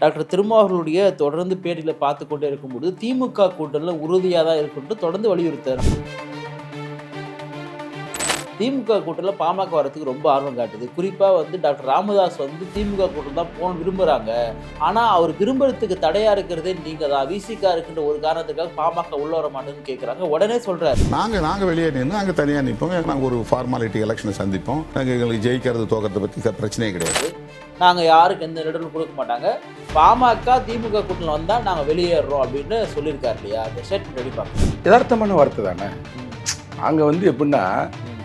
Doctor திருமாவர்களுடைய தொடர்ந்து பேட்டியில் பார்த்து கொண்டே இருக்கும்போது திமுக கூட்டணியில் உறுதியாக தான் இருக்குன்ட்டு தொடர்ந்து வலியுறுத்தார் திமுக கூட்டணியில் பாமக வரத்துக்கு ரொம்ப ஆர்வம் காட்டுது. குறிப்பாக வந்து டாக்டர் ராமதாஸ் வந்து திமுக கூட்டம் தான் போன விரும்புகிறாங்க ஆனால் அவர் விரும்புறதுக்கு தடையாக இருக்கிறதே நீங்கள் தான். விசிகா இருக்கின்ற ஒரு காரணத்துக்காக பாமக உள்ள வர மாட்டேன்னு கேட்குறாங்க உடனே சொல்கிறாரு நாங்கள் நாங்கள் வெளியே நின்று நாங்கள் தனியாக நிற்போம் நாங்கள் ஒரு ஃபார்மாலிட்டி எலெக்ஷனை சந்திப்போம். நாங்கள் எங்களுக்கு ஜெயிக்கிறது தோக்கிறத பற்றி பிரச்சனையே கிடையாது. நாங்கள் யாருக்கு எந்த நெடலும் கொடுக்க மாட்டாங்க. பாமக திமுக கூட்டணியில் வந்தால் நாங்கள் வெளியேறோம் அப்படின்னு சொல்லியிருக்காரு இல்லையா? அந்த ஸ்டேட்மெண்ட் ரெடி பார்க்கணும் யதார்த்தமான வார்த்தை தானே? நாங்கள் வந்து எப்படின்னா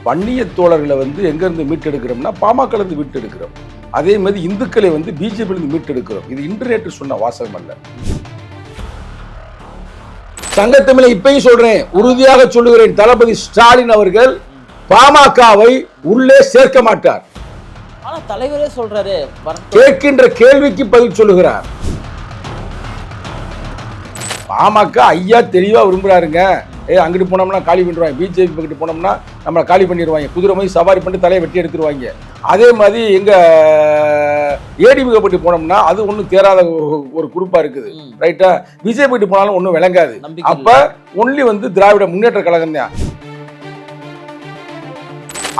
வன்னிய தோழர்களை வந்து எங்கேருந்து மீட்டெடுக்கிறோம்னா பாமகலேருந்து மீட்டெடுக்கிறோம். அதே மாதிரி இந்துக்களை வந்து பிஜேபியிலிருந்து மீட்டெடுக்கிறோம். இது இன்டர்நெட் சொன்ன வாசகம் அல்ல. சங்கத்தமிழை இப்பயும் சொல்றேன் உறுதியாக சொல்லுகிறேன். தளபதி ஸ்டாலின் அவர்கள் பாமகவை உள்ளே சேர்க்க மாட்டார். ஆனால் தலைவரே சொல்கிறாரு கேட்கின்ற கேள்விக்கு பதில் சொல்லுகிறார். பாமக ஐயா தெளிவா விரும்புறாருங்க. ஏ அங்கிட்டு போனோம்னா காலி பண்ணிடுவாங்க. பிஜேபி பக்கிட்டு போனோம்னா நம்மளை காலி பண்ணிடுவாங்க. குதிரை மாதிரி சவாரி பண்ணி தலையை வெட்டி எடுத்துருவாங்க. அதே மாதிரி எங்க ஏடிமிக பட்டு போனோம்னா அது ஒன்றும் தேராத ஒரு- குரூப்பா இருக்குது. ரைட்டா? பிஜேபி பட்டு போனாலும் ஒன்றும் விளங்காது. அப்ப ஒன்லி வந்து திராவிட முன்னேற்ற கழகம் தான்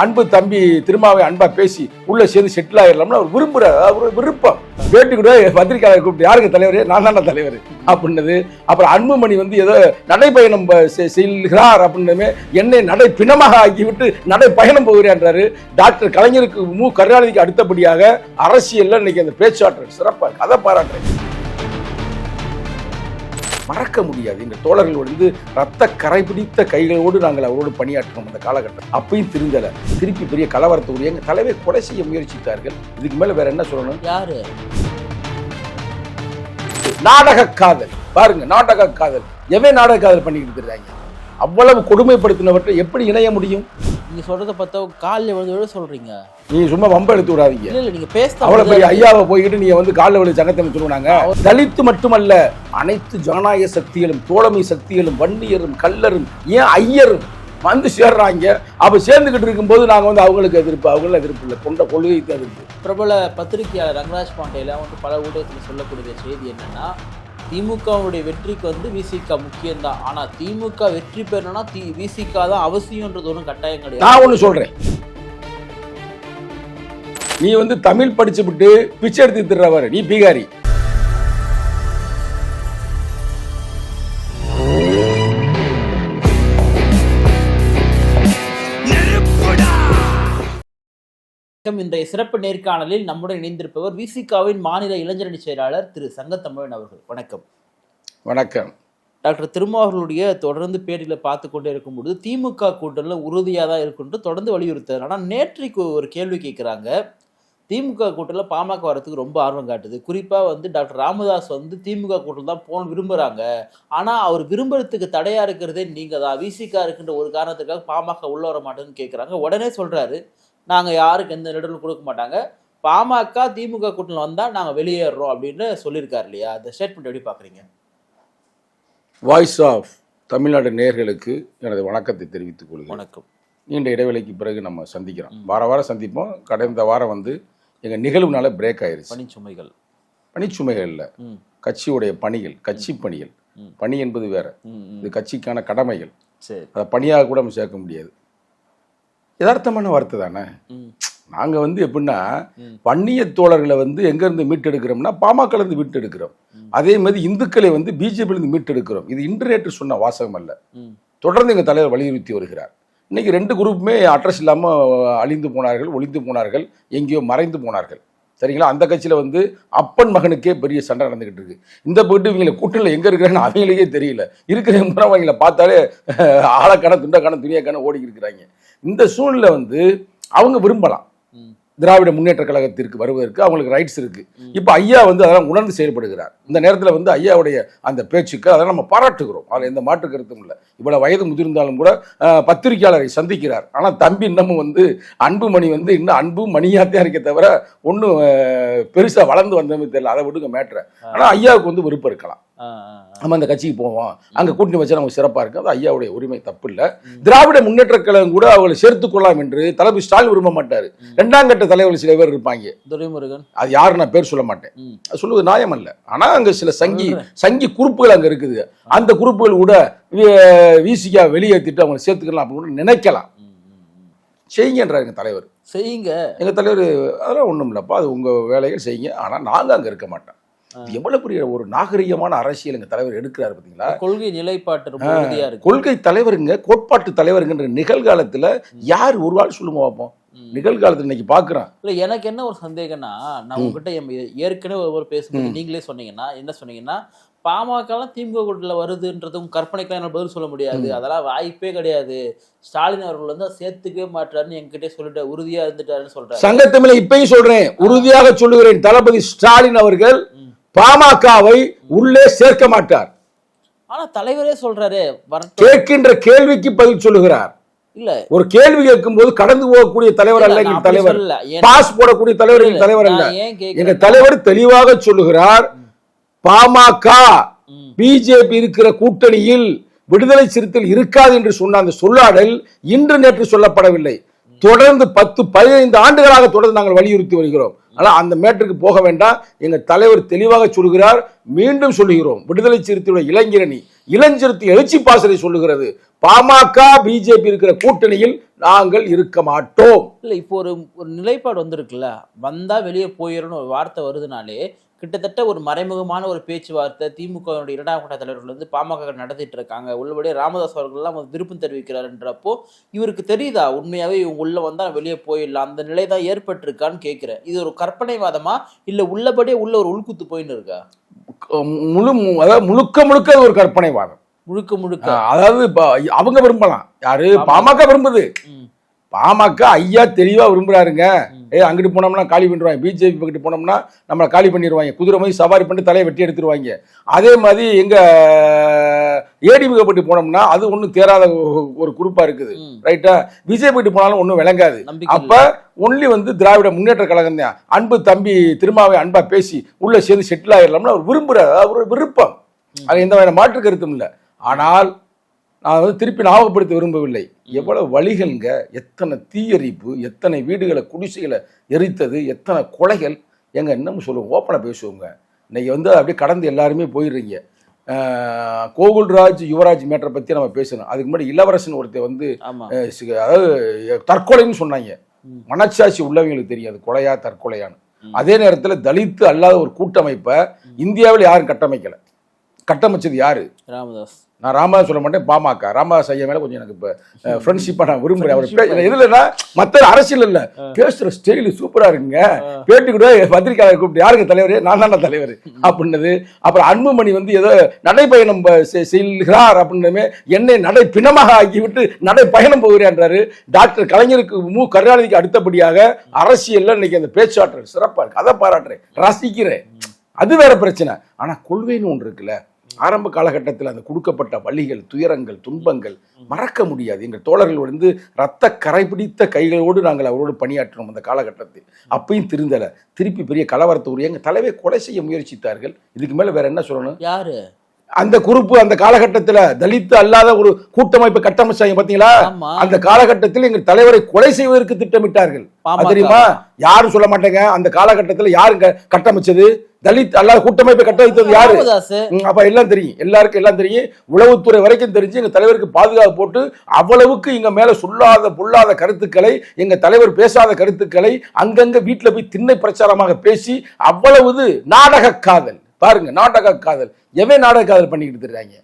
அன்பு தம்பி திருமாவை அன்பா பேசி உள்ள சேர்ந்து செட்டில் ஆயிடலாம்னு அவர் விரும்புறாரு. அவர் ஒரு விருப்பம். வேட்டு கூட பத்திரிகையாளர் கூப்பிட்டு யாருக்கு தலைவர்? நான் தானே தலைவர். அப்படின்னது அப்புறம் அன்புமணி வந்து ஏதோ நடைப்பயணம் செல்கிறார் அப்படின்னமே என்னை நடை பிணமாக ஆக்கிவிட்டு நடை பயணம் போகிறேன்றாரு. டாக்டர் கலைஞருக்கு மு கருணாநிதிக்கு அடுத்தபடியாக அரசியலில் இன்னைக்கு அந்த பேச்சாற்றல் சிறப்பாக அதை பாராட்டுறேன். மறக்க முடியாது. எங்கள் தோழர்கள் வந்து ரத்த கரை பிடித்த கைகளோடு நாங்கள் அவரோடு பணியாற்றினோம் அந்த காலகட்டம். அப்பயும் திருந்தலை. திருப்பி பெரிய கலவரத்தோடு எங்கள் தலைவர் கொலை செய்ய முயற்சித்தார்கள். இதுக்கு மேலே வேற என்ன சொல்லணும்? யாரு? நாடக காதல். பாருங்க நாடக காதல். எவன் நாடக காதல் பண்ணிக்கிட்டு இருக்காங்க அவ்வளவு கொடுமைப்படுத்தினவற்றை எப்படி இணைய முடியும்? நீங்க சொல்றத பார்த்தா காலில் விழுந்து விழ சொல்றீங்க. நீ சும்மா வம்ப எடுத்து விடாதீங்க. இல்ல நீங்க பேச அவ்வளவு பெரிய ஐயாவை போய்கிட்டு நீங்க வந்து காலில் விழு சங்கத்தை சொல்லுவாங்க தலித்து மட்டுமல்ல அனைத்து ஜனநாயக சக்திகளும் தோழமை சக்திகளும் வன்னியரும் கல்லரும் ஏன் ஐயரும் வந்து சேர்றாங்க? அப்ப சேர்ந்துகிட்டு இருக்கும்போது நாங்க வந்து அவங்களுக்கு எதிர்ப்பு அவங்களும் எதிர்ப்பு இல்லை. கொண்ட கொள்கைக்கு எதிர்ப்பு. பிரபல பத்திரிகையாளர் ரங்கராஜ் பாண்டேல வந்து பல ஊடகத்தில் சொல்லக்கூடிய செய்தி என்னன்னா திமுகவுடைய வெற்றிக்கு வந்து விசிக முக்கியம்தான். ஆனா திமுக வெற்றி பெறணும்னா தி விசிக தான் அவசியம்ன்றது ஒன்றும் கட்டாயம் கிடையாது. நான் ஒண்ணு சொல்றேன். நீ வந்து தமிழ் படிச்சு விட்டு பிச்சை எடுத்து திடுறவர் நீ பீகாரி. வணக்கம். இன்றைய சிறப்பு நேர்காணலில் நம்முடன் இணைந்திருப்பவர் விசிகாவின் மாநில இளைஞரணி செயலாளர் திரு சங்கத்தமிழன் அவர்கள். வணக்கம். வணக்கம். டாக்டர் திருமாவர்களுடைய தொடர்ந்து பேட்டியில் பார்த்து கொண்டே இருக்கும்போது திமுக கூட்டணியில் உறுதியாக தான் இருக்குன்ட்டு தொடர்ந்து வலியுறுத்தார் ஆனால் நேற்றைக்கு ஒரு கேள்வி கேட்குறாங்க திமுக கூட்டணியில் பாமக வரத்துக்கு ரொம்ப ஆர்வம் காட்டுது. குறிப்பாக வந்து டாக்டர் ராமதாஸ் வந்து திமுக கூட்டணி தான் போன விரும்புகிறாங்க ஆனால் அவர் விரும்புறதுக்கு தடையாக இருக்கிறதே நீங்கள் தான். விசிகா இருக்கின்ற ஒரு காரணத்துக்காக பாமக உள்ள வர மாட்டேன்னு கேட்குறாங்க உடனே சொல்கிறாரு நாங்கள் யாருக்கு எந்த நெடலும் கொடுக்க மாட்டாங்க. பாமக திமுக கூட்டணியில் வந்தால் நாங்கள் வெளியேறோம் அப்படின்னு சொல்லியிருக்காரு இல்லையா? அந்த ஸ்டேட்மெண்ட் எப்படி பார்க்குறீங்க? வாய்ஸ் ஆஃப் தமிழ்நாடு நேயர்களுக்கு எனது வணக்கத்தை தெரிவித்துக் கொள்கிறேன். வணக்கம். நீண்ட இடைவெளிக்கு பிறகு நம்ம சந்திக்கிறோம். வார வாரம் சந்திப்போம். கடந்த வாரம் வந்து எங்கள் நிகழ்வுனால பிரேக் ஆயிருச்சு. பணிச்சுமைகள் பணிச்சுமைகள் இல்லை. கட்சியுடைய பணிகள் கட்சி பணிகள். பணி என்பது வேற. இது கட்சிக்கான கடமைகள். சரி. அதை பணியாக கூட நம்ம சேர்க்க முடியாது. யதார்த்தமான வார்த்தை தானே? ம். நாங்கள் வந்து எப்படின்னா. வன்னிய தோழர்களை வந்து எங்கேருந்து மீட்டெடுக்கிறோம்னா பாமகலேருந்து மீட்டெடுக்கிறோம். அதே மாதிரி இந்துக்களை வந்து பிஜேபியிலிருந்து மீட்டெடுக்கிறோம். இது இன்டர்நெட் சொன்ன வாசகம் அல்ல. தொடர்ந்து எங்கள் தலைவர் வலியுறுத்தி வருகிறார். இன்னைக்கு ரெண்டு குரூப்புமே அட்ரஸ் இல்லாமல் அழிந்து போனார்கள் ஒளிந்து போனார்கள் எங்கேயோ மறைந்து போனார்கள். சரிங்களா? அந்த கட்சியில் வந்து அப்பன் மகனுக்கே பெரிய சண்டை நடந்துகிட்டு இருக்கு. இந்த போயிட்டு இவங்களை கூட்டணியில் எங்கே இருக்கிறான்னு அவங்களுக்கே தெரியல. இருக்கிற முறை அவங்கள பார்த்தாலே ஆளக்கான துண்டக்கான துணியாக்கான ஓடி இருக்கிறாங்க. இந்த சூழ்நிலை வந்து அவங்க விரும்பலாம். திராவிட முன்னேற்ற கழகத்திற்கு வருவதற்கு அவங்களுக்கு ரைட்ஸ் இருக்கு. இப்போ ஐயா வந்து அதெல்லாம் உணர்ந்து செயல்படுகிறார். இந்த நேரத்தில் வந்து ஐயாவுடைய அந்த பேச்சுக்கு அதெல்லாம் நம்ம பாராட்டுகிறோம். அதில் எந்த மாற்று கருத்தும் இல்லை. இவ்வளவு வயது முதிர்ந்தாலும் கூட பத்திரிகையாளரை சந்திக்கிறார். ஆனால் தம்பி இன்னமும் வந்து அன்புமணி வந்து இன்னும் அன்பு மணியாத்தான் இருக்கே தவிர ஒன்றும் பெருசாக வளர்ந்து வந்தமே தெரியல. அதை விடுங்க மேட்ரை ஆனால் ஐயாவுக்கு வந்து விருப்பம் இருக்கலாம். நம்ம அந்த கட்சிக்கு போவோம். அங்க கூட்டணி வச்சா நமக்கு சிறப்பா இருக்கு. அது ஐயாவுடைய உரிமை தப்பு இல்ல திராவிட முன்னேற்ற கழகம் கூட அவங்களை சேர்த்துக் கொள்ளலாம் என்று தளபதி ஸ்டாலின் விரும்ப மாட்டாரு. இரண்டாம் கட்ட தலைவர்கள் சில பேர் இருப்பாங்க. துரைமுருகன். அது யாரு நான் பேர் சொல்ல மாட்டேன். அது சொல்லுவது நியாயம் அல்ல ஆனா அங்க சில சங்கி சங்கி குரூப்புகள் அங்க இருக்குது. அந்த குரூப்புகள் கூட விசிகா வெளியேற்றிட்டு அவங்க சேர்த்துக்கலாம் அப்படின்னு நினைக்கலாம். செய்யுங்கன்றார் எங்க தலைவர். செய்யுங்க. எங்க தலைவர் அதெல்லாம் ஒண்ணும் இல்லப்பா அது உங்க வேலைகள் செய்யுங்க. ஆனா நாங்க அங்க இருக்க மாட்டோம். எவ்வளவு பெரிய ஒரு நாகரிகமான அரசியல் எங்க தலைவர் எடுக்கிறாரு பாத்தீங்களா? கொள்கை நிலைப்பாட்டு ரொம்ப உறுதியா இருக்கு. கொள்கை தலைவருங்க கோட்பாட்டு தலைவருங்கன்ற நிகழ்காலத்துல யார் ஒரு ஆள் சொல்லுங்க பார்ப்போம். நிகழ்காலத்துல இன்னைக்கு பாக்குறோம். இல்ல எனக்கு என்ன ஒரு சந்தேகம்னா நான் உங்ககிட்ட ஏற்கனவே ஒரு பேசும்போது நீங்களே சொன்னீங்கன்னா என்ன சொன்னீங்கன்னா பாமகலாம் திமுக கூட்டத்துல வருதுன்றது உங்க கற்பனைக்கெல்லாம் என்னால பதில் சொல்ல முடியாது. அதெல்லாம் வாய்ப்பே கிடையாது. ஸ்டாலின் அவர்கள் வந்து சேர்த்துக்கவே மாட்டாருன்னு என்கிட்டே சொல்லிட்டு உறுதியா இருந்துட்டாருன்னு சொல்றாரு. சங்கத்தமிழ இப்பயும் சொல்றேன் உறுதியாக சொல்லுகிறேன் தளபதி ஸ்டாலின் அவர்கள். பாமகவை உள்ளே சேர்க்க மாட்டார். ஆனா தலைவரே சொல்றாரு கேட்கின்ற கேள்விக்கு பதில் சொல்லுகிறார். இல்ல. ஒரு கேள்வி கேட்கும்போது கடந்து போகக்கூடிய தலைவர் அல்ல அப்படி தலைவர். பாஸ் போடக்கூடிய தலைவர் இல்ல, தலைவர் அல்ல. எங்க தலைவர் தெளிவாக சொல்லுகிறார் பாமக. பிஜேபி இருக்கிற கூட்டணியில் விடுதலை சிறுத்தைகள் இருக்காது என்று சொன்ன அந்த சொல்லாடல் இன்று நேற்று சொல்லப்படவில்லை. தொடர்ந்து பத்து பதினைந்து ஆண்டுகளாக தொடர்ந்து நாங்கள் வலியுறுத்தி வருகிறோம். ஆனால் அந்த மேட்டருக்கு போக வேண்டாம். எங்கள் தலைவர் தெளிவாக சொல்கிறார். மீண்டும் சொல்லுகிறோம். விடுதலை சிறுத்தையுடைய இளைஞரணி இளஞ்சிறுத்தி எழுச்சி பாசறை சொல்லுகிறது. பாமக பிஜேபி இருக்கிற கூட்டணியில் நாங்கள் இருக்க மாட்டோம். இல்லை இப்போ ஒரு ஒரு நிலைப்பாடு வந்திருக்குல்ல. வந்தா வெளியே போயிடணும் ஒரு வார்த்தை வருதுனாலே கிட்டத்தட்ட ஒரு மறைமுகமான ஒரு பேச்சுவார்த்தை. திமுகவினுடைய இரண்டாம் கட்ட தலைவர்கள் வந்து பாமக நடத்திட்டு இருக்காங்க. உள்ளபடியே ராமதாஸ் அவர்கள்லாம் வந்து விருப்பம் தெரிவிக்கிறாருன்றப்போ இவருக்கு தெரியுதா? உண்மையாவே இவங்க உள்ள வந்தா வெளியே போயிடலாம். அந்த நிலை தான் ஏற்பட்டிருக்கான்னு கேட்கிறேன் இது ஒரு கற்பனைவாதமா? இல்ல உள்ளபடியே உள்ள ஒரு உள்குத்து போயின்னு இருக்கா? முழு அதாவது முழுக்க முழுக்க ஒரு கற்பனைவாதம். முழுக்க முழுக்க. அதாவது அவங்க விரும்பலாம். யாரு? பாமக விரும்புது. பாமக ஐயா தெளிவா விரும்புறாருங்க. ம். ஏ அங்கிட்டு போனோம்னா காலி பண்ணிடுவாங்க. பிஜேபி பக்கிட்டு போனோம்னா நம்மளை காலி பண்ணிடுவாங்க. குதிரை மாதிரி சவாரி பண்ணிட்டு தலையை வெட்டி எடுத்துருவாங்க. அதே மாதிரி எங்க ஏடிமிக பட்டி போனோம்னா அது ஒன்றும் தேராத ஒரு குரூப்பா இருக்குது. ரைட்டா? பிஜேபி பட்டி போனாலும் ஒன்றும் விளங்காது. அப்ப ஒன்லி வந்து திராவிட முன்னேற்ற கழகம் தான். அன்பு தம்பி திருமாவை அன்பா பேசி உள்ள சேர்ந்து செட்டில் ஆயிடலாம்னு அவர் விரும்புறாரு. அது அவரோட விருப்பம். அது எந்த வகையான மாற்று கருத்தும் இல்லை. ஆனால் நான் வந்து திருப்பி ஞாபகப்படுத்த விரும்பவில்லை. எவ்வளவு வழிகள்ங்க எத்தனை தீயரிப்பு எத்தனை வீடுகளை குடிசைகளை எரித்தது எத்தனை கொலைகள். எங்க இன்னமும் சொல்லுவோம் ஓப்பனாக பேசுவோங்க. இன்னைக்கு வந்து அப்படியே கடந்து எல்லாருமே போயிடுறீங்க. கோகுல்ராஜ் யுவராஜ் மேட்டரை பற்றி நம்ம பேசணும். அதுக்கு முன்னாடி இளவரசன் ஒருத்தர் வந்து அதாவது தற்கொலைன்னு சொன்னாங்க. மனச்சாட்சி உள்ளவங்களுக்கு தெரியும் அது கொலையா தற்கொலையான்னு. அதே நேரத்தில் தலித்து அல்லாத ஒரு கூட்டமைப்பை இந்தியாவில் யாரும் கட்டமைக்கல. கட்டமைச்சது யாரு? ராமதாஸ். நான் ராமதாஸ் சொல்ல மாட்டேன் பாமக. ராமதாஸ் ஐயா மேல கொஞ்சம் எனக்கு இப்போ ஃப்ரெண்ட்ஷிப்பாக நான் விரும்புறேன். அவர் இதுலன்னா மற்ற அரசியல் இல்ல. பேசுற ஸ்டைல் சூப்பரா இருக்குங்க பேட்டி கூட பத்திரிக்கையாளர் கூப்பிட்டு யாருங்க தலைவர்? நான் தானே தலைவர். அப்படின்னது அப்புறம் அன்புமணி வந்து ஏதோ நடைப்பயணம் செல்கிறார் அப்படின்னமே என்னை நடை பிணமாக ஆக்கிவிட்டு நடை பயணம் போகிறான்றாரு. டாக்டர் கலைஞருக்கு மு. கருணாநிதிக்கு அடுத்தபடியாக அரசியல்ல இன்னைக்கு அந்த பேச்சாற்றல் சிறப்பா இருக்கு. அதை பாராட்டுறேன். ரசிக்கிறேன். அது வேற பிரச்சனை. ஆனா கொள்கைன்னு ஒன்று இருக்குல்ல. ஆரம்ப காலகட்டத்தில் அந்த கொடுக்கப்பட்ட வழிகள் துயரங்கள் துன்பங்கள் மறக்க முடியாது. எங்கள் தோழர்கள் வந்து ரத்த கரை பிடித்த கைகளோடு நாங்கள் அவரோடு பணியாற்றினோம் அந்த காலகட்டத்தில். அப்பயும் திருந்தலை. திருப்பி பெரிய கலவரத்தை உரிய எங்கள் தலைவை கொலை செய்ய முயற்சித்தார்கள். இதுக்கு மேலே வேற என்ன சொல்லணும்? யாரு? அந்த குரூப்பு அந்த காலகட்டத்தில் தலித்து அல்லாத ஒரு கூட்டமைப்பு கட்டமைச்சாங்க பார்த்தீங்களா ஆமா. அந்த காலகட்டத்தில் எங்கள் தலைவரை கொலை செய்வதற்கு திட்டமிட்டார்கள். தெரியுமா? யாரும் சொல்ல மாட்டேங்க. அந்த காலகட்டத்தில் யாருங்க கட்டமைச்சது? தலித் அல்லாத கூட்டமைப்பை கட்டமைத்தது யாரு? அப்ப எல்லாம் தெரியும். எல்லாருக்கும் எல்லாம் தெரியும். உளவுத்துறை வரைக்கும் தெரிஞ்சு எங்க தலைவருக்கு பாதுகாப்பு போட்டு அவ்வளவுக்கு எங்க மேல சொல்லாத பொல்லாத கருத்துக்களை எங்க தலைவர் பேசாத கருத்துக்களை அங்கங்க வீட்டுல போய் திண்ணை பிரச்சாரமாக பேசி அவ்வளவு நாடக காதல். பாருங்க நாடக காதல். எவன் நாடக காதல் பண்ணிக்கிட்டு இருக்காங்க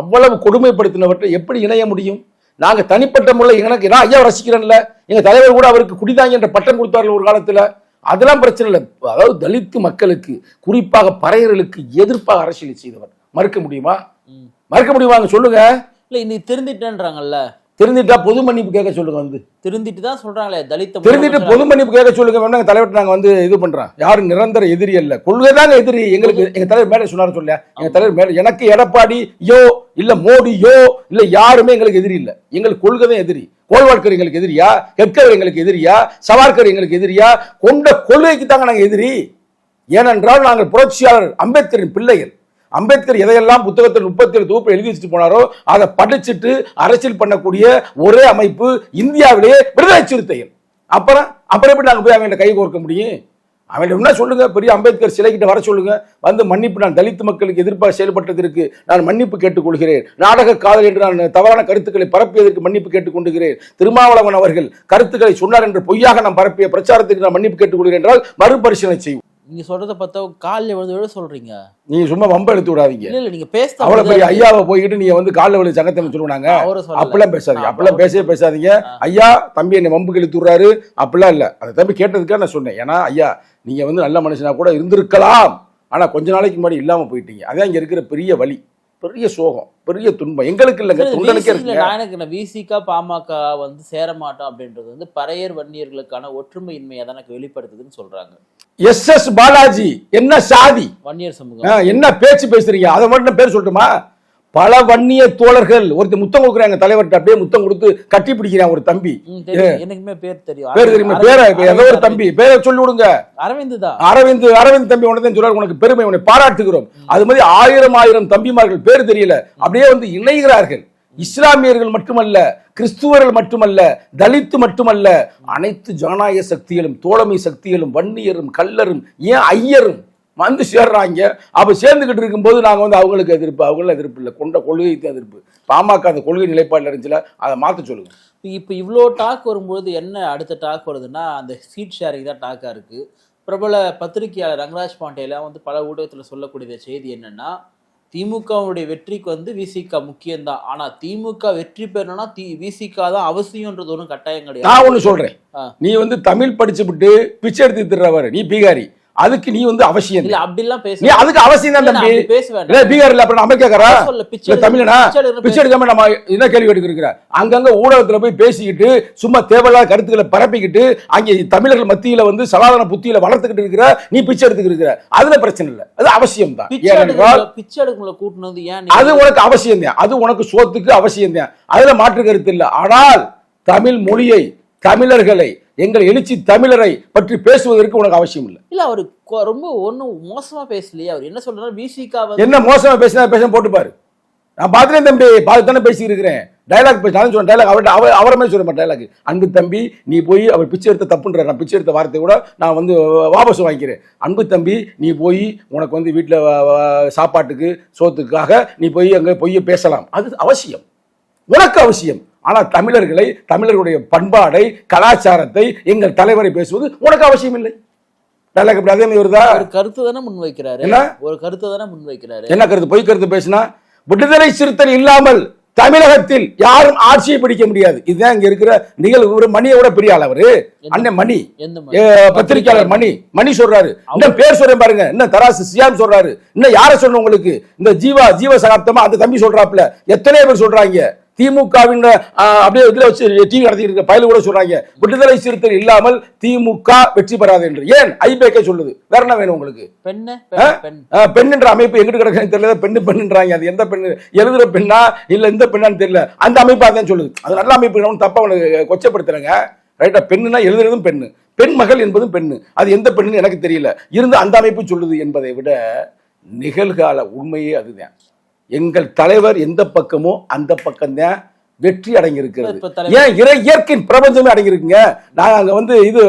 அவ்வளவு கொடுமைப்படுத்தினவற்றை எப்படி இணைய முடியும்? நாங்க தனிப்பட்ட முறையில் எனக்கு நான் ஐயா ரசிக்கிறேன்ல. எங்க தலைவர் கூட அவருக்கு குடிதாங்க என்ற பட்டம் கொடுத்தார்கள் ஒரு காலத்துல. அதெல்லாம் பிரச்சனை இல்லை. அதாவது தலித்து மக்களுக்கு குறிப்பாக பறையர்களுக்கு எதிர்ப்பாக அரசியல் செய்தவர். மறுக்க முடியுமா. மறுக்க முடியுமாங்க? சொல்லுங்க. இல்ல இன்னைக்கு திருந்திட்டேன்றாங்கல்ல. தெரிஞ்சிட்டா பொது மன்னிப்பு கேட்க சொல்லுங்க வந்து. திருந்திட்டு தான் சொல்றாங்களே தெரிஞ்சிட்டு முதலமைச்சர் பொது மன்னிப்பு கேட்க சொல்லுங்க வேணா தலைவர் நாங்க வந்து இது பண்றோம். யாரும் நிரந்தர எதிரி அல்ல. கொள்கை தாங்க எதிரி. எங்களுக்கு எங்க தலைவர் மேலே சொன்னாரு சொல்ல எங்க தலைவர் மேல எனக்கு எடப்பாடி யோ இல்ல மோடியோ இல்ல யாருமே எங்களுக்கு எதிரி இல்ல. எங்களுக்கு கொள்கை தான் எதிரி. கோல்வாட்கர் எங்களுக்கு எதிரியா? ஹெட்கவர் எங்களுக்கு எதிரியா? சவார்கர் எங்களுக்கு எதிரியா? கொண்ட கொள்கைக்கு தாங்க நாங்க எதிரி. ஏனென்றால் நாங்கள் புரட்சியாளர் அம்பேத்கரின் பிள்ளைகள். அம்பேத்கர் எதையெல்லாம் புத்தகத்தில் முப்பத்தி ஏழு தொகுப்பு எழுதி வச்சுட்டு போனாரோ அதை படிச்சுட்டு அரசியல் பண்ணக்கூடிய ஒரே அமைப்பு இந்தியாவிலேயே விடுதலை சிறுத்தைகள். அப்புறம் அப்புறம் எப்படி நாங்கள் போய் அவங்கள்ட்ட கை கோர்க்க முடியும்? அவன் என்ன சொல்லுங்க பெரிய அம்பேத்கர் சிலைக்கிட்ட வர சொல்லுங்க. வந்து மன்னிப்பு நான் தலித் மக்களுக்கு எதிர்ப்பாக செயல்பட்டதற்கு நான் மன்னிப்பு கேட்டுக்கொள்கிறேன். நாடக காதல் என்று நான் தவறான கருத்துக்களை பரப்பியதற்கு மன்னிப்பு கேட்டுக்கொண்டுகிறேன். திருமாவளவன் அவர்கள் கருத்துக்களை சொன்னார் என்று பொய்யாக நான் பரப்பிய பிரச்சாரத்துக்கு நான் மன்னிப்பு கேட்டுக்கொள்கிறேன் என்றால் மறுபரிசீலனை செய்யும் நீங்க சொல்றத பார்த்தா காலில் விழுந்து விட சொல்றீங்க. நீங்க சும்மா வம்ப எடுத்து விடாதீங்க. இல்ல இல்ல நீங்க பேச அவ்வளவு பெரிய ஐயாவை போய்கிட்டு நீங்க வந்து காலில் விழுந்து சங்கத்தை சொல்லுவாங்க. அப்பெல்லாம் பேசாதீங்க. அப்பெல்லாம் பேசவே பேசாதீங்க. ஐயா தம்பி என்னை வம்புக்கு இழுத்து விடுறாரு. அப்படிலாம் இல்ல. அந்த தம்பி கேட்டதுக்காக நான் சொன்னேன். ஏன்னா ஐயா நீங்க வந்து நல்ல மனுஷனா கூட இருந்திருக்கலாம். ஆனா கொஞ்ச நாளைக்கு முன்னாடி இல்லாம போயிட்டீங்க. அதான் இங்க இருக்கிற பெரிய வலி பெரிய சோகம் பெரிய துன்பம். எங்களுக்கு இல்லைங்க தொண்டனுக்கே இருக்குங்க. நான் எனக்கு விசிகா பாமக வந்து சேர மாட்டோம் அப்படின்றது வந்து பறையர் வன்னியர்களுக்கான ஒற்றுமையின்மையை தான் எனக்கு வெளிப்படுத்துதுன்னு சொல்றாங்க. எஸ் எஸ் பாலாஜி என்ன சாதி? வன்னியர் சமூகம். என்ன பேச்சு பேசுறீங்க? அதை மட்டும் பேர் சொல்லட்டுமா? பல வன்னிய தோழர்கள் ஒருத்தர் முத்தம் கொடுக்குறாங்க தலைவர்கிட்ட அப்படியே முத்தம் கொடுத்து கட்டி பிடிக்கிறான் ஒரு தம்பி. எனக்குமே பேர் தெரியும். பேர் தெரியுமா? ஏதோ ஒரு தம்பி. பேரை சொல்லி விடுங்க அரவிந்த் தான். அரவிந்த் அரவிந்த் தம்பி உனக்கு சொல்றாரு. உனக்கு பெருமை உன்னை பாராட்டுகிறோம். அது மாதிரி ஆயிரம் ஆயிரம் தம்பிமார்கள் பேர் தெரியல. அப்படியே வந்து இணைகிறார்கள். இஸ்லாமியர்கள் மட்டுமல்ல கிறிஸ்துவர்கள் மட்டுமல்ல தலித்து மட்டுமல்ல அனைத்து ஜனநாயக சக்திகளும் தோழமை சக்திகளும் வன்னியரும் கல்லரும் ஏன் ஐயரும் வந்து சேர்றாங்க. அப்ப சேர்ந்துகிட்டு இருக்கும்போது நாங்க வந்து அவங்களுக்கு எதிர்ப்பு. அவங்களும் எதிர்ப்பு இல்லை. கொண்ட கொள்கைக்கு எதிர்ப்பு. பாமக அந்த கொள்கை நிலைப்பாடுல இருந்துச்சுல அதை மாத்த சொல்லுங்க. இப்போ இவ்வளோ டாக் வரும்பொழுது என்ன அடுத்த டாக் வருதுன்னா அந்த சீட் ஷேரிங் தான் டாக்காக இருக்கு. பிரபல பத்திரிகையாளர் ரங்கராஜ் பாண்டேலாம் வந்து பல ஊடகத்தில் சொல்லக்கூடிய செய்தி என்னன்னா திமுகவுடைய வெற்றிக்கு வந்து விசிக முக்கியம்தான். ஆனா திமுக வெற்றி பெறணும்னா தி விசிக தான் அவசியம்ன்றது ஒன்றும் கட்டாயம் கிடையாது. நான் ஒண்ணு சொல்றேன். ஆ. நீ வந்து தமிழ் படிச்சு விட்டு பிச்சை எடுத்து திடுறவர் நீ பீகாரி. அதுக்கு நீ வந்து அவசியம் இல்ல இல்லை. அப்படிலாம் பேச நீ அதுக்கு அவசியம் தான் தம்பி. அப்படி பேச வேண்டாம். இல்ல பீகார்ல அப்புறம் பிச்சை இல்ல தமிழனா பிச்சை எடுக்காம நம்ம என்ன கேள்வி எடுக்கிற அங்கங்க ஊடகத்துல போய் பேசிக்கிட்டு சும்மா தேவையில்லாத கருத்துக்களை பரப்பிக்கிட்டு அங்கே தமிழர்கள் மத்தியில வந்து சனாதன புத்தியில வளர்த்துக்கிட்டு இருக்கிற நீ பிச்சை எடுத்துக்கிட்டு இருக்கிற. அதுல பிரச்சனை இல்ல. அது அவசியம் தான். பிச்சை ஏனென்றால் பிச்சை எடுக்கல கூட்டினது ஏன் அது உனக்கு அவசியம் தான். அது உனக்கு சோத்துக்கு அவசியம் தான். அதுல மாற்று கருத்து இல்லை. ஆனால் தமிழ் மொழியை தமிழர்களை எங்கள் எழுச்சி தமிழரை பற்றி பேசுவதற்கு உனக்கு அவசியம் இல்லை. இல்ல அவரு ரொம்ப ஒண்ணும் மோசமா பேசலையே. அவர் என்ன சொல்றாரு? விசிகா என்ன மோசமா பேசினா பேச போட்டு பாரு. நான் பார்த்துட்டேன் தம்பி பார்த்து தானே பேசி இருக்கிறேன். டைலாக் பேச நான் சொல்றேன் டைலாக் அவர்கிட்ட அவர் அவரமே சொல்ல மாட்டேன் டைலாக் அன்பு தம்பி நீ போய் அவர் பிச்சை எடுத்த தப்புன்ற நான் பிச்சை எடுத்த வார்த்தை கூட நான் வந்து வாபஸ் வாங்கிக்கிறேன். அன்பு தம்பி நீ போய் உனக்கு வந்து வீட்டில் சாப்பாட்டுக்கு சோத்துக்காக நீ போய் அங்கே போய் பேசலாம். அது அவசியம். உனக்கு அவசியம். ஆனால் தமிழர்களை தமிழர்களுடைய பண்பாடை கலாச்சாரத்தை எங்கள் தலைவரை பேசுவது உனக்கு அவசியம் இல்லை. இப்படி அதே மாதிரி வருதா ஒரு கருத்து தானே முன்வைக்கிறாரு? என்ன? ஒரு கருத்து தானே முன்வைக்கிறாரு? என்ன கருத்து? பொய் கருத்து பேசினா விடுதலை சிறுத்தை இல்லாமல் தமிழகத்தில் யாரும் ஆட்சியை பிடிக்க முடியாது. இதுதான் இங்க இருக்கிற நிகழ்வு. ஒரு மணியை விட பெரிய ஆள் அவரு. அண்ணன் மணி? பத்திரிக்கையாளர் மணி? மணி. சொல்றாரு. இன்னும் பேர் சொல்றேன் பாருங்க. இன்னும் தராசு சியாம் சொல்றாரு. இன்னும் யார சொன்ன உங்களுக்கு? இந்த ஜீவா ஜீவ சகாப்தமா அந்த தம்பி சொல்றாப்ல எத்தனை பேர் சொல்றாங்க. திமுகவின் அப்படியே இதுல வச்சு டிவி நடத்திட்டு இருக்க பயலு கூட சொல்றாங்க. விடுதலை சிறுத்தை இல்லாமல் திமுக வெற்றி பெறாது என்று. ஏன்? ஐபேக்கே சொல்லுது. வேற என்ன வேணும் உங்களுக்கு? பெண். பெண்ணுன்ற அமைப்பு எங்கிட்டு கிடக்குன்னு தெரியல. பெண்ணு பெண்ணுன்றாங்க. அது எந்த பெண்ணு? எழுதுற பெண்ணா? இல்ல இந்த பெண்ணான்னு தெரியல. அந்த அமைப்பு அதான் சொல்லுது. அது நல்ல அமைப்பு தப்பா அவனுக்கு கொச்சப்படுத்துறாங்க. ரைட்டா பெண்ணுனா எழுதுறதும் பெண்ணு. பெண் மகள் என்பதும் பெண்ணு. அது எந்த பெண்ணுன்னு எனக்கு தெரியல. இருந்து அந்த அமைப்பு சொல்லுது என்பதை விட நிகழ்கால உண்மையே அதுதான். எங்கள் தலைவர் எந்த பக்கமோ அந்த பக்கம்தான் வெற்றி அடங்கியிருக்கிறது ஏன் இறை இயற்கையின் பிரபஞ்சமே அடங்கியிருக்குங்க? நாங்க அங்க வந்து இது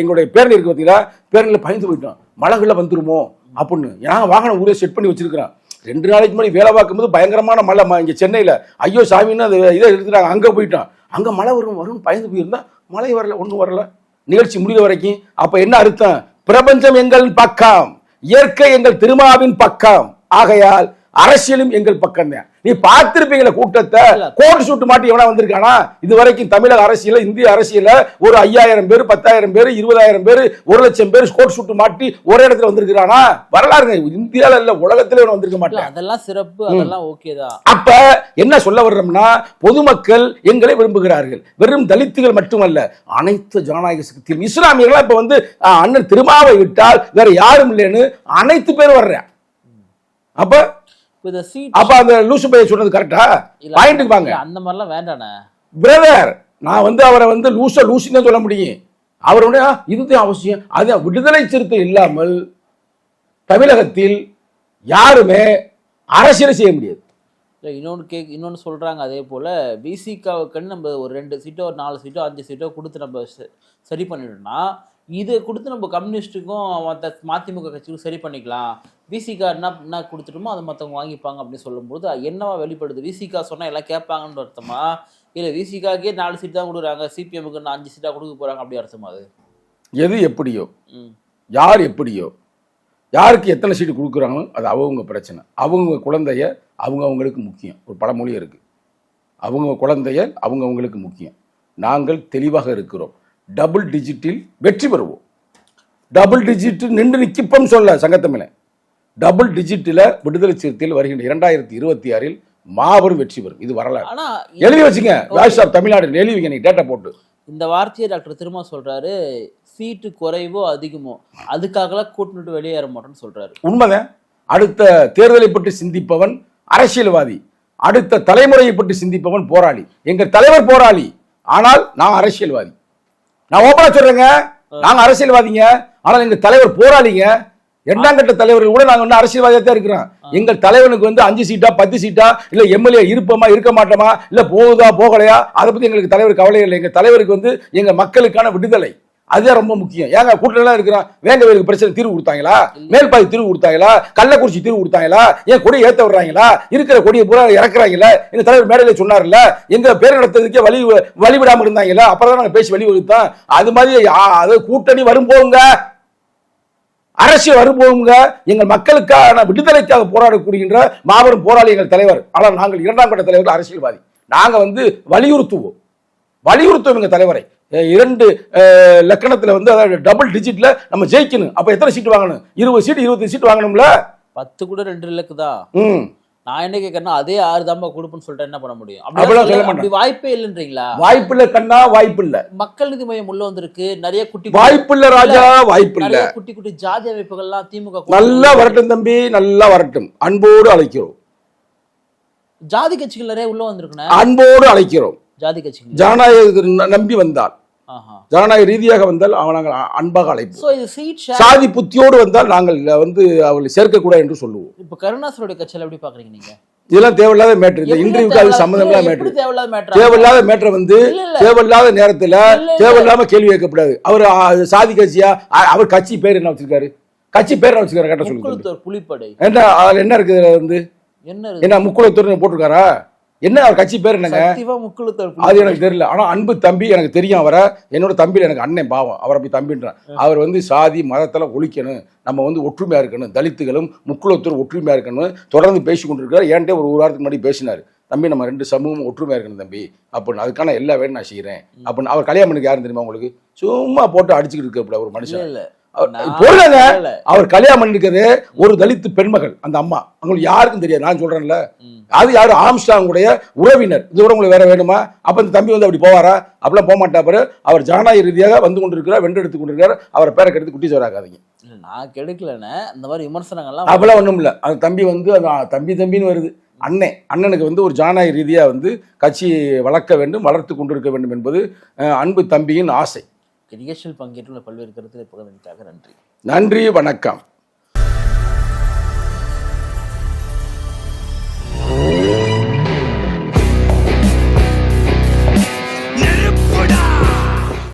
எங்களுடைய பேரணி இருக்கு பார்த்தீங்களா பேரணியில் பயந்து போயிட்டோம் மழைகளை வந்துருமோ? அப்படின்னு. ஏன்னா வாகனம் ஊரே செட் பண்ணி வச்சிருக்கிறோம் ரெண்டு நாளைக்கு முன்னாடி வேலை பார்க்கும்போது பயங்கரமான மழை. இங்க சென்னையில. ஐயோ சாமின்னு அது இதை எடுத்துட்டாங்க. அங்க போயிட்டோம் அங்க மழை வரும் வரும்னு பயந்து போயிருந்தா மழை வரல ஒண்ணும் வரல. நிகழ்ச்சி முடிகிற வரைக்கும். அப்ப என்ன அர்த்தம்? பிரபஞ்சம் எங்கள் பக்கம். இயற்கை எங்கள் திருமாவின் பக்கம். ஆகையால் அரசியலும் எங்கள் பக்கம் தான் நீ பார்த்திருப்பீங்களா கூட்டத்தை? கோட் சூட்டு மாட்டி எவனா வந்திருக்கானா? இது வரைக்கும் தமிழக அரசியல இந்திய அரசியல ஒரு ஐயாயிரம் பேர் பத்தாயிரம் பேர் இருபதாயிரம் பேர் ஒரு லட்சம் பேர் கோட் சூட்டு மாட்டி ஒரே இடத்துல வந்திருக்கிறானா? வரலாறுங்க. இந்தியால இல்ல உலகத்திலே வந்திருக்க மாட்டான். அதெல்லாம் சிறப்பு அதெல்லாம் ஓகே தான். அப்ப என்ன சொல்ல வர்றோம்னா பொதுமக்கள் எங்களை விரும்புகிறார்கள். வெறும் தலித்துகள் மட்டுமல்ல அனைத்து ஜனநாயக சக்தியும். இஸ்லாமியர்களா இப்ப வந்து அண்ணன் திருமாவை விட்டால் வேற யாரும் இல்லைன்னு அனைத்து பேர் வர்றேன் அப்ப அப்ப அந்த லூசு பைய சொன்னது கரெக்டா பாயிண்ட்டுக்கு வாங்க. அந்த மாதிரிலாம் வேண்டானே பிரதர் நான் வந்து அவரை வந்து லூச லூசின்னு சொல்ல முடியும். அவருடைய இதுதான் அவசியம். அது விடுதலை சிறுத்தை இல்லாமல் தமிழகத்தில் யாருமே அரசியலை செய்ய முடியாது. இல்லை இன்னொன்று கேக் இன்னொன்று சொல்கிறாங்க அதே போல் விசிகாவுக்குன்னு நம்ம ஒரு ரெண்டு சீட்டோ ஒரு நாலு சீட்டோ அஞ்சு சீட்டோ கொடுத்து நம்ம சரி பண்ணிட்டோம்னா இதை கொடுத்து நம்ம கம்யூனிஸ்ட்டுக்கும் மற்ற மதிமுக கட்சிக்கும் சரி பண்ணிக்கலாம். விசிகா என்ன என்ன கொடுத்துட்டோமோ அதை மற்றவங்க வாங்கிப்பாங்க அப்படின்னு சொல்லும்போது என்னவா வெளிப்படுது? விசிகா சொன்னால் எல்லாம் கேட்பாங்கன்னு அர்த்தமா? இல்லை விசிகாக்கே நாலு சீட் தான் கொடுக்குறாங்க. சிபிஎம்முக்கு அஞ்சு சீட்டாக கொடுக்க போகிறாங்க அப்படி அர்த்தமா அது? எது எப்படியோ? யார் எப்படியோ? யாருக்கு எத்தனை சீட்டு கொடுக்குறாங்களோ அது அவங்க பிரச்சனை. அவங்க குழந்தைய அவங்க அவங்களுக்கு முக்கியம். ஒரு பழமொழி இருக்கு. அவங்க குழந்தைய அவங்க அவங்களுக்கு முக்கியம். நாங்கள் தெளிவாக இருக்கிறோம். டபுள் டிஜிட்டில் வெற்றி பெறுவோம். டபுள் டிஜிட் நின்று நிற்கிப்போம் சொல்ல சங்கத்தமிழ. டபுள் டிஜிட்டில் விடுதலை சிறுத்தையில் வருகின்ற இரண்டாயிரத்தி இருபத்தி ஆறில் மாபெரும் வெற்றி பெறும். இது வரலாறு. எழுதி வச்சுங்க. வாய்ஸ் ஆஃப் தமிழ்நாடு எழுதி வைங்க டேட்டா போட்டு. இந்த வார்த்தையை டாக்டர் திரும்ப சொல்றாரு சீட்டு குறைவோ அதிகமோ அதுக்காகலாம் கூட்டிட்டு வெளியேற மாட்டோம்னு சொல்றாரு. உண்மைதான் அடுத்த தேர்தலை பற்றி சிந்திப்பவன் அரசியல்வாதி. அடுத்த தலைமுறையை பற்றி சிந்திப்பவன் போராளி. எங்க தலைவர் போராளி. ஆனால் நான் அரசியல்வாதி. நான் ஓப்பனா சொல்றேங்க. நாங்க அரசியல்வாதிங்க. ஆனால் எங்க தலைவர் போராளிங்க. இரண்டாம் கட்ட தலைவர்கள் கூட நாங்க வந்து அரசியல்வாதியா தான் இருக்கிறோம். எங்கள் தலைவனுக்கு வந்து அஞ்சு சீட்டா பத்து சீட்டா இல்ல எம்எல்ஏ இருப்போமா இருக்க மாட்டோமா இல்ல போகுதா போகலையா அதை பத்தி எங்களுக்கு தலைவர் கவலை இல்லை. எங்க தலைவருக்கு வந்து எங்க மக்களுக்கான விடுதலை. அதுதான் ரொம்ப முக்கியம். ஏங்க கூட்டலாம் இருக்கிறான் வேங்கவேலுக்கு பிரச்சனை தீர்வு கொடுத்தாங்களா? மேல்பாதி தீர்வு கொடுத்தாங்களா? கள்ளக்குறிச்சி தீர்வு கொடுத்தாங்களா? ஏன் கொடி ஏத்த விடுறாங்களா இருக்கிற கொடியை பூரா இறக்குறாங்கல்ல எங்க தலைவர் மேடையில சொன்னார்ல எங்க பேர் நடத்துறதுக்கே வழி வழி விடாம இருந்தாங்களா? அப்புறம் தான் நாங்க பேசி வழி வகுத்தோம் அது மாதிரி அது கூட்டணி வரும் போங்க அரசியல் வரும்போங்க எங்கள் மக்களுக்கான விடுதலைக்காக போராடக்கூடிகின்ற மாபெரும் போராளி எங்கள் தலைவர். ஆனால் நாங்கள் இரண்டாம் கட்ட தலைவர் அரசியல்வாதி. நாங்க வந்து வலியுறுத்துவோம். வலியுறுத்துவோம் எங்க தலைவரை. இரண்டு லக்கணத்துல வந்து அதாவது டபுள் டிஜிட்ல நம்ம ஜெயிக்கணும். அப்ப எத்தனை சீட் வாங்கணும்? இருபது சீட் இருபது சீட் வாங்கணும்ல? பத்து கூட ரெண்டு இலக்கு தான். ம். நான் என்ன கேட்கறேன்னா அதே ஆறு தாம்பா கொடுப்புன்னு சொல்லிட்டு என்ன பண்ண முடியும்? அப்படி வாய்ப்பே இல்லைன்றீங்களா? வாய்ப்பில்ல கண்ணா வாய்ப்பில்ல மக்கள் நீதி மையம் உள்ள வந்திருக்கு. நிறைய குட்டி வாய்ப்பில்ல ராஜா வாய்ப்பில்ல நிறைய குட்டி குட்டி ஜாதி அமைப்புகள்லாம் திமுக கூட்டணி நல்லா வரட்டும் தம்பி நல்லா வரட்டும். அன்போடு அழைக்கிறோம். ஜாதி கட்சிகள் நிறைய உள்ள வந்திருக்குண்ணே. அன்போடு அழைக்கிறோம். ஜாதி கட்சிகள். ஜனநாயக நம்பி வந்தால். ஜனநாயக ரீதியாக வந்தால் அவன் நாங்கள் அன்பாக அழைப்போம். சாதி புத்தியோடு வந்தால் நாங்கள் வந்து அவர்களை சேர்க்கக்கூடாது என்று சொல்லுவோம். இப்ப கருணாசனுடைய கட்சியில எப்படி பாக்குறீங்க நீங்க? இதெல்லாம் தேவையில்லாத மேட்ரு. இந்த இன்டர்வியூக்கு அது தேவையில்லாத- சம்மந்தம் இல்லாத இல்ல, மேட்ரு? தேவையில்லாத மேட்ரு வந்து. தேவையில்லாத நேரத்துல. தேவையில்லாம கேள்வி கேட்கக்கூடாது. அவர் சாதி கட்சியா? அவர் கட்சி பேர் என்ன வச்சிருக்காரு? கட்சி பேர் என்ன வச்சிருக்காரு? கேட்ட சொல்லுங்க. புலிப்படை. என்ன அதுல என்ன இருக்குது வந்து? என்ன முக்குளத்தூர் போட்டிருக்காரா? என்ன அவர் கட்சி பேர் என்னங்க? அது எனக்கு தெரியல. ஆனா அன்பு தம்பி எனக்கு தெரியும் அவரை. என்னோட தம்பி எனக்கு அண்ணன் பாவம். அவரை அப்படி தம்பின்றான். அவர் வந்து சாதி மதத்துல ஒழிக்கணும். நம்ம வந்து ஒற்றுமையா இருக்கணும். தலித்துகளும் முக்குளத்தூர் ஒற்றுமையா இருக்கணும் தொடர்ந்து பேசி கொண்டிருக்காரு என்கிட்ட ஒரு ஒரு வாரத்துக்கு முன்னாடி பேசினாரு. தம்பி நம்ம ரெண்டு சமூகம் ஒற்றுமையா இருக்கணும் தம்பி. அப்படின்னு. அதுக்கான எல்லா வேலையும் நான் செய்யறேன் அப்படின்னு. அவர் கல்யாணம் பண்ணிக்க யாருன்னு தெரியுமா உங்களுக்கு? சும்மா போட்டு அடிச்சுக்கிட்டு இருக்க ஒரு மனுஷன். இல்ல. அவர் கல்யாணம் பண்ணிருக்கிறது ஒரு தலித்து பெண்மகள். அந்த அம்மா. அவங்களுக்கு யாருக்கும் தெரியாது. நான் சொல்றேன்ல. அது யாரு? ஆம்ஸ்டாங்குடைய உறவினர். இது கூட உங்களுக்கு வேற வேணுமா? அப்ப இந்த தம்பி வந்து அப்படி போவாரா? அப்படிலாம் போக மாட்டாரு அவர் ஜனநாயக ரீதியாக வந்து கொண்டிருக்கிறார் வென்றெடுத்து கொண்டிருக்கிறார். அவரை பேரை கெடுத்து குட்டி சோறாக்காதீங்க நான் கெடுக்கலண்ணே. இந்த மாதிரி விமர்சனங்கள்லாம் அப்படிலாம் ஒண்ணும் இல்ல. அந்த தம்பி வந்து தம்பி தம்பின்னு வருது. அண்ணன் அண்ணனுக்கு வந்து ஒரு ஜனநாயக ரீதியா வந்து கட்சி வளர்க்க வேண்டும் வளர்த்து கொண்டிருக்க வேண்டும் என்பது அன்பு தம்பியின் ஆசை. நிகழ்ச்சியில் பங்கேற்றுள்ள பல்வேறு கருத்துக்களை பகிர்ந்ததுக்காக நன்றி. நன்றி வணக்கம்.